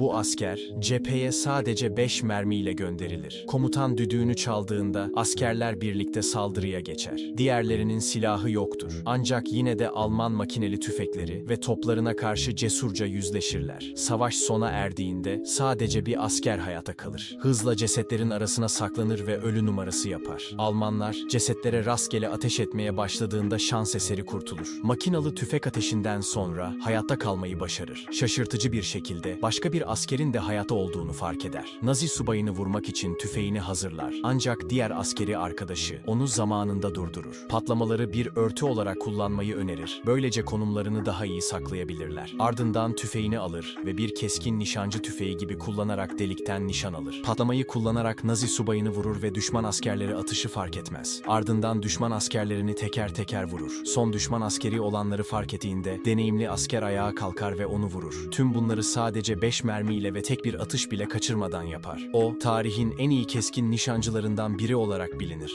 Bu asker cepheye sadece 5 mermiyle gönderilir. Komutan düdüğünü çaldığında askerler birlikte saldırıya geçer. Diğerlerinin silahı yoktur. Ancak yine de Alman makineli tüfekleri ve toplarına karşı cesurca yüzleşirler. Savaş sona erdiğinde sadece bir asker hayata kalır. Hızla cesetlerin arasına saklanır ve ölü numarası yapar. Almanlar cesetlere rastgele ateş etmeye başladığında şans eseri kurtulur. Makinalı tüfek ateşinden sonra hayatta kalmayı başarır. Şaşırtıcı bir şekilde başka bir askerin de hayatta olduğunu fark eder. Nazi subayını vurmak için tüfeğini hazırlar. Ancak diğer askeri arkadaşı onu zamanında durdurur. Patlamaları bir örtü olarak kullanmayı önerir. Böylece konumlarını daha iyi saklayabilirler. Ardından tüfeğini alır ve bir keskin nişancı tüfeği gibi kullanarak delikten nişan alır. Patlamayı kullanarak Nazi subayını vurur ve düşman askerleri atışı fark etmez. Ardından düşman askerlerini teker teker vurur. Son düşman askeri olanları fark ettiğinde deneyimli asker ayağa kalkar ve onu vurur. Tüm bunları sadece 5 mermiyle ve tek bir atış bile kaçırmadan yapar. O, tarihin en iyi keskin nişancılarından biri olarak bilinir.